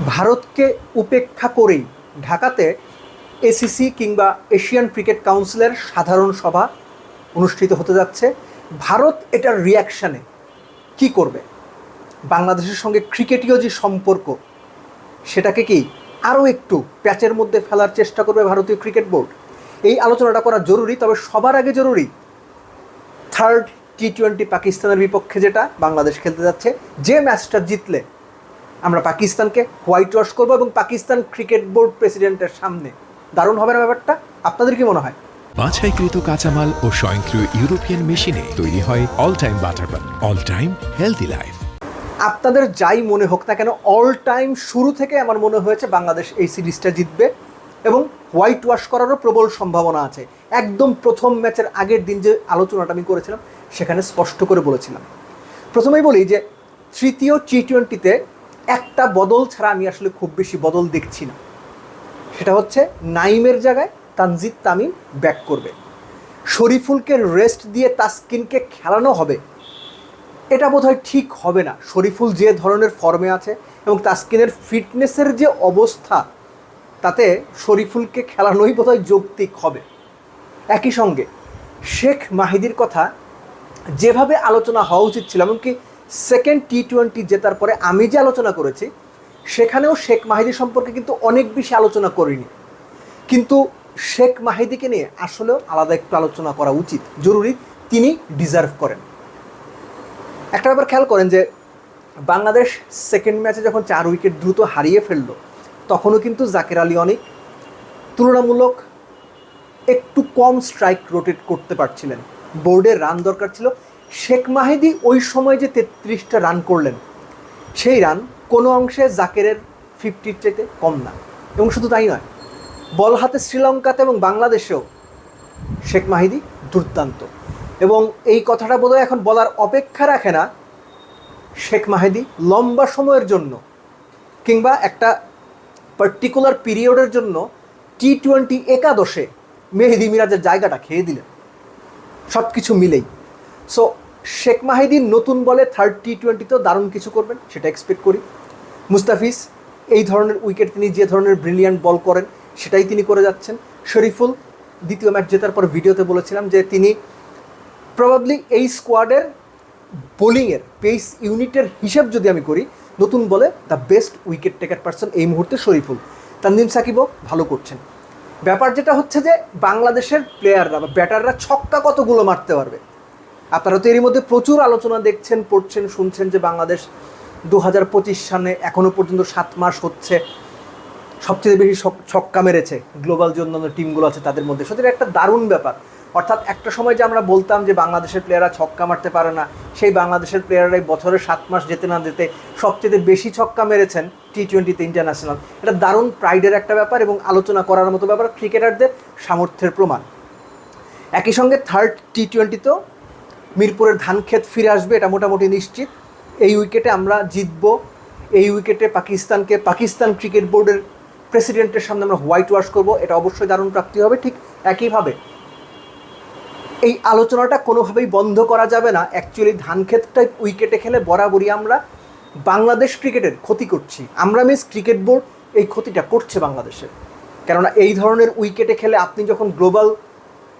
ভারতকে উপেক্ষা করেই ঢাকাতে এসিসি কিংবা এশিয়ান ক্রিকেট কাউন্সিলের সাধারণ সভা অনুষ্ঠিত হতে যাচ্ছে। ভারত এটার রিয়াকশানে কি করবে? বাংলাদেশের সঙ্গে ক্রিকেটীয় যে সম্পর্ক, সেটাকে কি আরও একটু প্যাচের মধ্যে ফেলার চেষ্টা করবে ভারতীয় ক্রিকেট বোর্ড? এই আলোচনাটা করা জরুরি, তবে সবার আগে জরুরি থার্ড টি টোয়েন্টি পাকিস্তানের বিপক্ষে যেটা বাংলাদেশ খেলতে যাচ্ছে, যে ম্যাচটা জিতলে আমরা পাকিস্তানকে হোয়াইট ওয়াশ করব এবং পাকিস্তান ক্রিকেট বোর্ড প্রেসিডেন্টের সামনে। দারুণ হবে না ব্যাপারটা? আপনাদের কি মনে হয়? বাছাইকৃত কাঁচামাল ও স্বয়ংক্রিয় ইউরোপিয়ান মেশিনে তৈরি হয় all time butter bun all time healthy life আপনাদের যাই মনে হোক না কেন অল টাইম শুরু থেকে আমার মনে হয়েছে বাংলাদেশ এই সিরিজটা জিতবে এবং হোয়াইট ওয়াশ করারও প্রবল সম্ভাবনা আছে। একদম প্রথম ম্যাচের আগের দিন যে আলোচনাটা আমি করেছিলাম সেখানে স্পষ্ট করে বলেছিলাম। প্রথমেই বলি যে তৃতীয় টি টোয়েন্টিতে একটা বদল ছাড়া আমি আসলে খুব বেশি বদল দেখছি না। সেটা হচ্ছে নাইমের জায়গায় তানজিদ তামিম ব্যাক করবে। শরীফুলকে রেস্ট দিয়ে তাসকিনকে খেলানো হবে, এটা বোধহয় ঠিক হবে না। শরীফুল যে ধরনের ফর্মে আছে এবং তাসকিনের ফিটনেসের যে অবস্থা, তাতে শরীফুলকে খেলানোই বোধহয় যৌক্তিক হবে। একই সঙ্গে শেখ মাহিদির কথা যেভাবে আলোচনা হওয়া উচিত ছিল, এমনকি সেকেন্ড টি টোয়েন্টি জেতার পরে আমি যে আলোচনা করেছি, সেখানেও শেখ মাহিদি সম্পর্কে কিন্তু অনেক বেশি আলোচনা করিনি। কিন্তু শেখ মাহিদিকে নিয়ে আসলেও আলাদা একটু আলোচনা করা উচিত, জরুরি, তিনি ডিজার্ভ করেন। একটা ব্যাপার খেয়াল করেন যে, বাংলাদেশ সেকেন্ড ম্যাচে যখন চার উইকেট দ্রুত হারিয়ে ফেলল, তখনও কিন্তু জাকের আলী অনেক তুলনামূলক একটু কম স্ট্রাইক রোটেট করতে পারছিলেন। বোর্ডের রান দরকার ছিল শেখ মাহিদি ওই সময় যে তেত্রিশটা রান করলেন, সেই রান কোনো অংশে জাকেরের ফিফটির চাইতে কম না। এবং শুধু তাই নয়, বল হাতে শ্রীলঙ্কাতে এবং বাংলাদেশেও শেখ মাহিদি দুর্দান্ত। এবং এই কথাটা বোধহয় এখন বলার অপেক্ষা রাখে না শেখ মাহিদি লম্বা সময়ের জন্য কিংবা একটা পার্টিকুলার পিরিয়ডের জন্য টি টোয়েন্টি একাদশে মেহেদি মিরাজের জায়গাটা খেয়ে দিলেন। সব কিছু মিলেই। সো শেখ মাহিদিন নতুন বলে থার্ড টি টোয়েন্টিতেও দারুণ কিছু করবেন, সেটা এক্সপেক্ট করি। মুস্তাফিজ, এই ধরনের উইকেট তিনি যে ধরনের ব্রিলিয়ান্ট বল করেন, সেটাই তিনি করে যাচ্ছেন। শরীফুল, দ্বিতীয় ম্যাচ জেতার পর ভিডিওতে বলেছিলাম যে তিনি প্রবাবলি এই স্কোয়াডের বোলিংয়ের পেস ইউনিটের হিসেব যদি আমি করি, নতুন বলে the best wicket taker person এই মুহূর্তে শরীফুল। তানজিম সাকিবও ভালো করছেন। ব্যাপার যেটা হচ্ছে যে বাংলাদেশের প্লেয়াররা বা ব্যাটাররা ছক্কা কতগুলো মারতে পারবে। আপনারা তো এরই মধ্যে প্রচুর আলোচনা দেখছেন, পড়ছেন, শুনছেন যে বাংলাদেশ দু হাজার পঁচিশ সালে এখনও পর্যন্ত সাত মাস হচ্ছে, সবচেয়ে বেশি ছক্কা মেরেছে গ্লোবাল যে অন্যান্য টিমগুলো আছে তাদের মধ্যে। সত্যি একটা দারুণ ব্যাপার। অর্থাৎ একটা সময় যে আমরা বলতাম যে বাংলাদেশের প্লেয়াররা ছক্কা মারতে পারে না, সেই বাংলাদেশের প্লেয়াররাই বছরের সাত মাস যেতে না যেতে সবচেয়ে বেশি ছক্কা মেরেছেন টি টোয়েন্টিতে ইন্টারন্যাশনাল এটা দারুণ প্রাইডের একটা ব্যাপার এবং আলোচনা করার মতো ব্যাপার ক্রিকেটারদের সামর্থ্যের প্রমাণ। একই সঙ্গে থার্ড টি টোয়েন্টিতেও মিরপুরের ধানক্ষেত ফিরে আসবে, এটা মোটামুটি নিশ্চিত। এই উইকেটে আমরা জিতব। এই উইকেটে পাকিস্তানকে, পাকিস্তান ক্রিকেট বোর্ডের প্রেসিডেন্টের সামনে আমরা হোয়াইট ওয়াশ করব, এটা অবশ্যই দারুণ প্রাপ্তি হবে। ঠিক একইভাবে এই আলোচনাটা কোনোভাবেই বন্ধ করা যাবে না। অ্যাকচুয়ালি ধানক্ষেত টাইপ উইকেটে খেলে বরাবরই আমরা বাংলাদেশ ক্রিকেটের ক্ষতি করছি। আমরা মিস ক্রিকেট বোর্ড এই ক্ষতিটা করছে বাংলাদেশের। কেননা এই ধরনের উইকেটে খেলে আপনি যখন গ্লোবাল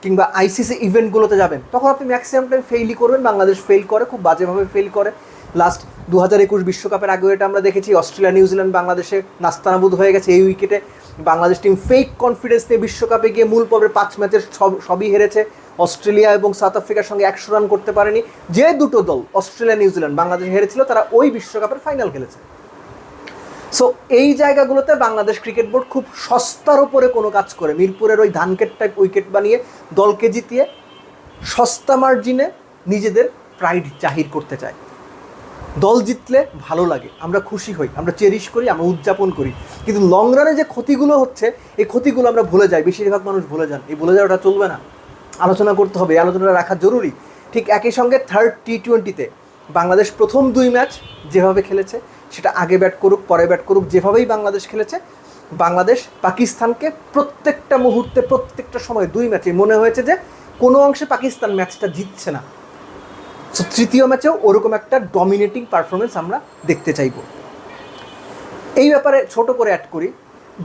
কিংবা আইসিসি ইভেন্টগুলোতে যাবেন, তখন আপনি ম্যাক্সিমাম টাইম ফেইলই করবেন, বাংলাদেশ ফেল করে, খুব বাজেভাবে ফেল করে। লাস্ট দু হাজার একুশ বিশ্বকাপের আগেও এটা আমরা দেখেছি, অস্ট্রেলিয়া নিউজিল্যান্ড বাংলাদেশে নাস্তানাবুদ হয়ে গেছে এই উইকেটে বাংলাদেশ টিম ফেক কনফিডেন্স নিয়ে বিশ্বকাপে গিয়ে মূল পর্বের পাঁচ ম্যাচের সব, সবই হেরেছে। অস্ট্রেলিয়া এবং সাউথ আফ্রিকার সঙ্গে একশো রান করতে পারেনি। যে দুটো দল, অস্ট্রেলিয়া নিউজিল্যান্ড বাংলাদেশ হেরেছিল, তারা ওই বিশ্বকাপের ফাইনাল খেলেছে। সো এই জায়গাগুলোতে বাংলাদেশ ক্রিকেট বোর্ড খুব সস্তার ওপরে কোনো কাজ করে। মিরপুরের ওই ধানকেট টাইপ উইকেট বানিয়ে দলকে জিতিয়ে সস্তা মার্জিনে নিজেদের প্রাইড জাহির করতে চায়। দল জিতলে ভালো লাগে, আমরা খুশি হই, আমরা চেরিশ করি, আমরা উদযাপন করি। কিন্তু লং রানে যে ক্ষতিগুলো হচ্ছে, এই ক্ষতিগুলো আমরা ভুলে যাই, বেশিরভাগ মানুষ ভুলে যান। এই ভুলে যাওয়াটা চলবে না। আলোচনা করতে হবে, এই আলোচনাটা রাখা জরুরি। ঠিক একই সঙ্গে থার্ড টি টোয়েন্টিতে বাংলাদেশ প্রথম দুই ম্যাচ যেভাবে খেলেছে সেটা আগে ব্যাট করুক, পরে ব্যাট করুক, যেভাবেই বাংলাদেশ খেলেছে, বাংলাদেশ পাকিস্তানকে প্রত্যেকটা মুহূর্তে, প্রত্যেকটা সময় দুই ম্যাচে, মনে হয়েছে যে কোনো অংশে পাকিস্তান ম্যাচটা জিতছে না। সো তৃতীয় ম্যাচেও ওরকম একটা ডমিনেটিং পারফরমেন্স আমরা দেখতে চাইব। এই ব্যাপারে ছোট করে অ্যাড করি,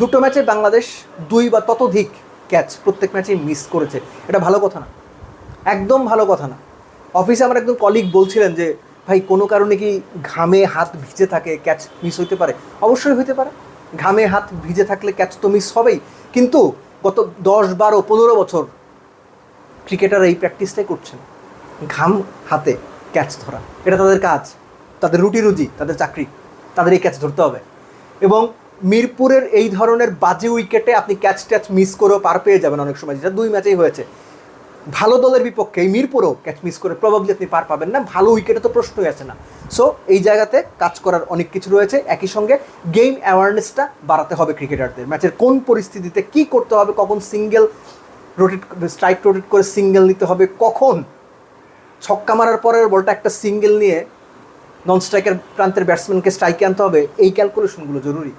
দুটো ম্যাচে বাংলাদেশ দুই বা ততোধিক ক্যাচ প্রত্যেক ম্যাচেই মিস করেছে। এটা ভালো কথা না। একদম ভালো কথা না। অফিসে আমার একদম কলিগ বলছিলেন যে ভাই, কোনো কারণে কি ঘামে হাত ভিজে থাকে ক্যাচ মিস হইতে পারে? অবশ্যই হইতে পারে। ঘামে হাত ভিজে থাকলে ক্যাচ তো মিস হবেই। কিন্তু গত দশ, বারো, পনেরো বছর ক্রিকেটার এই প্র্যাকটিসটাই করছেন ঘাম হাতে ক্যাচ ধরা। এটা তাদের কাজ। তাদের রুটি রুজি, তাদের চাকরি। তাদের এই ক্যাচ ধরতে হবে। এবং মিরপুরের এই ধরনের বাজে উইকেটে আপনি ক্যাচ ট্যাচ মিস করেও পার পেয়ে যাবেন অনেক সময়। যেটা দুই ম্যাচেই হয়েছে। ভালো দলের বিপক্ষে, এই মিরপুরও ক্যাচ মিস করে প্রবাবলি আপনি পার পাবেন না। ভালো উইকেটে তো প্রশ্নই আছে না। সো এই জায়গাতে কাজ করার অনেক কিছু রয়েছে। একই সঙ্গে গেম অ্যাওয়ারনেসটা বাড়াতে হবে ক্রিকেটারদের ম্যাচের কোন পরিস্থিতিতে কি করতে হবে, কখন সিঙ্গেল রোটেট স্ট্রাইক রোটেট করে সিঙ্গেল নিতে হবে, কখন ছক্কা মারার পরের বলটা একটা সিঙ্গেল নিয়ে নন স্ট্রাইকার প্রান্তের ব্যাটসম্যানকে স্ট্রাইকে আনতে হবে, এই ক্যালকুলেশনগুলো জরুরি।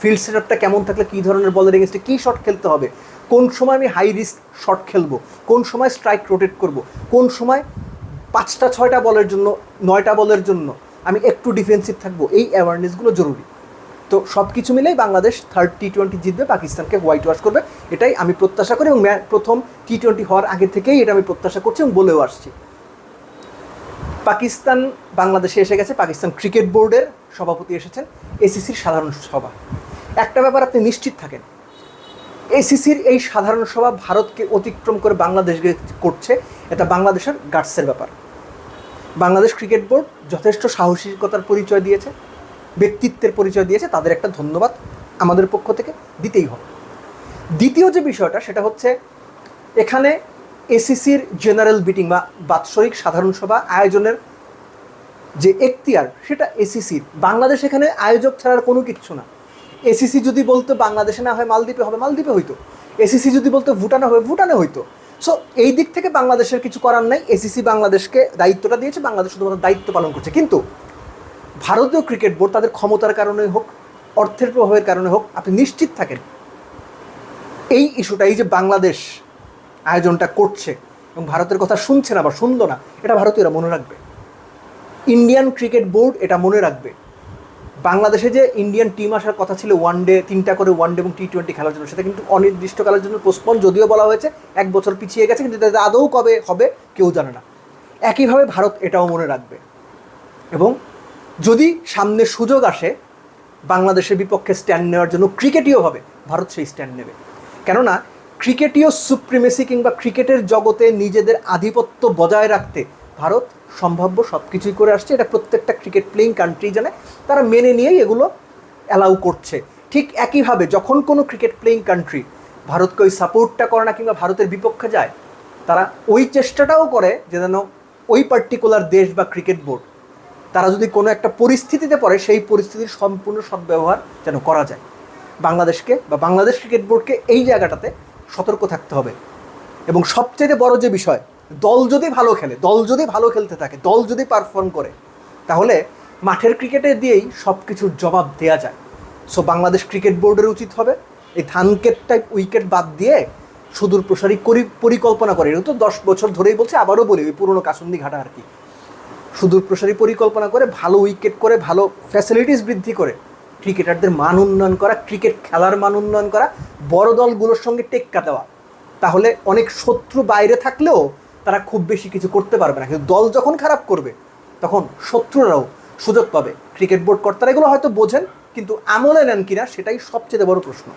ফিল্ড সেটআপটা কেমন থাকলে, কী ধরনের বলের এগেনস্টে কী শট খেলতে হবে কোন সময় আমি হাই রিস্ক শট খেলব? কোন সময় স্ট্রাইক রোটেট করব? কোন সময় পাঁচটা, ছয়টা বলের জন্য, নয়টা বলের জন্য আমি একটু ডিফেন্সিভ থাকব? এই অ্যাওয়ারনেসগুলো জরুরি। তো সব কিছু মিলেই বাংলাদেশ থার্ড টি টোয়েন্টি জিতবে, পাকিস্তানকে হোয়াইট ওয়াশ করবে। এটাই আমি প্রত্যাশা করি এবং প্রথম টি টোয়েন্টি হওয়ার আগে থেকেই এটা আমি প্রত্যাশা করছি এবং বলেও আসছি। পাকিস্তান বাংলাদেশে এসে গেছে। পাকিস্তান ক্রিকেট বোর্ডের সভাপতি এসেছেন। এসিসির সাধারণ সভা। একটা ব্যাপার আপনি নিশ্চিত থাকেন এসিসির এই সাধারণ সভা ভারতকে অতিক্রম করে বাংলাদেশকে করছে, এটা বাংলাদেশের গার্ডসের ব্যাপার। বাংলাদেশ ক্রিকেট বোর্ড যথেষ্ট সাহসিকতার পরিচয় দিয়েছে, ব্যক্তিত্বের পরিচয় দিয়েছে, তাদের একটা ধন্যবাদ আমাদের পক্ষ থেকে, দিতেই হবে। দ্বিতীয় যে বিষয়টা, সেটা হচ্ছে এখানে এসিসির জেনারেল মিটিং বা বাৎসরিক সাধারণ সভা আয়োজনের যে এখতিয়ার, সেটা এসিসির। বাংলাদেশ এখানে আয়োজক ছাড়ার কোনো কিচ্ছু না। এসিসি যদি বলতো বাংলাদেশে না হয় মালদ্বীপে হবে, মালদ্বীপে হইতো। এসিসি যদি বলতো ভুটানে হবে, ভুটানে হইতো। সো এই দিক থেকে বাংলাদেশের কিছু করার নাই। এসিসি বাংলাদেশকে দায়িত্বটা দিয়েছে, বাংলাদেশ শুধুমাত্র দায়িত্ব পালন করছে। কিন্তু ভারতীয় ক্রিকেট বোর্ড তাদের ক্ষমতার কারণে হোক, অর্থের প্রভাবের কারণে হোক, আপনি নিশ্চিত থাকেন। এই ইস্যুটা, এই যে বাংলাদেশ আয়োজনটা করছে এবং ভারতের কথা শুনছে না বা শুনলো না, এটা ভারতীয়রা মনে রাখবে। ইন্ডিয়ান ক্রিকেট বোর্ড এটা মনে রাখবে। বাংলাদেশে যে ইন্ডিয়ান টিম আসার কথা ছিল ওয়ান ডে তিনটা করে ওয়ান ডে এবং টি টোয়েন্টি খেলার জন্য, সেটা কিন্তু অনির্দিষ্টকালের জন্য পোস্টপন যদিও বলা হয়েছে, এক বছর পিছিয়ে গেছে, কিন্তু তাদের আদৌ কবে হবে, কেউ জানে না। একইভাবে ভারত এটাও মনে রাখবে। এবং যদি সামনে সুযোগ আসে, বাংলাদেশের বিপক্ষে স্ট্যান্ড নেওয়ার জন্য ক্রিকেটীয়ভাবে ভারত সেই স্ট্যান্ড নেবে। কেননা ক্রিকেটীয় সুপ্রিমেসি কিংবা ক্রিকেটের জগতে নিজেদের আধিপত্য বজায় রাখতে ভারত সম্ভাব্য সব কিছুই করে আসছে। এটা প্রত্যেকটা ক্রিকেট প্লেইং কান্ট্রি জানে। তারা মেনে নিয়েই এগুলো অ্যালাউ করছে। ঠিক একইভাবে যখন কোনো ক্রিকেট প্লেইং কান্ট্রি ভারতকে ওই সাপোর্টটা করে না কিংবা ভারতের বিপক্ষে যায়, তারা ওই চেষ্টাটাও করে যে যেন ওই পার্টিকুলার দেশ বা ক্রিকেট বোর্ড তারা যদি কোনো একটা পরিস্থিতিতে পড়ে, সেই পরিস্থিতির সম্পূর্ণ সদ্ব্যবহার যেন করা যায়। বাংলাদেশকে বা বাংলাদেশ ক্রিকেট বোর্ডকে এই জায়গাটাতে সতর্ক থাকতে হবে। এবং সবচেয়ে বড় যে বিষয় দল যদি ভালো খেলে, দল যদি ভালো খেলতে থাকে, দল যদি পারফর্ম করে, তাহলে মাঠের ক্রিকেটে দিয়েই সব কিছুর জবাব দেওয়া যায়। সো বাংলাদেশ ক্রিকেট বোর্ডের উচিত হবে এই ধানকেট টাইপ উইকেট বাদ দিয়ে সুদূর প্রসারী করি, পরিকল্পনা করে। এটা তো দশ বছর ধরেই বলছে, আবারও বলি, ওই পুরনো কাসন্দি ঘাটা আর কি। সুদূর প্রসারী পরিকল্পনা করে, ভালো উইকেট করে, ভালো ফ্যাসিলিটিস বৃদ্ধি করে, ক্রিকেটারদের মান উন্নয়ন করা, ক্রিকেট খেলার মান উন্নয়ন করা, বড় দলগুলোর সঙ্গে টেক্কা দেওয়া। তাহলে অনেক শত্রু বাইরে থাকলেও তারা খুব বেশি কিছু করতে পারবে না। কিন্তু দল যখন খারাপ করবে, তখন শত্রুরাও সুযোগ পাবে। ক্রিকেট বোর্ড কর্তারা এগুলো হয়তো বোঝেন, কিন্তু আমলে নেন কিনা সেটাই সবচেয়ে বড় প্রশ্ন।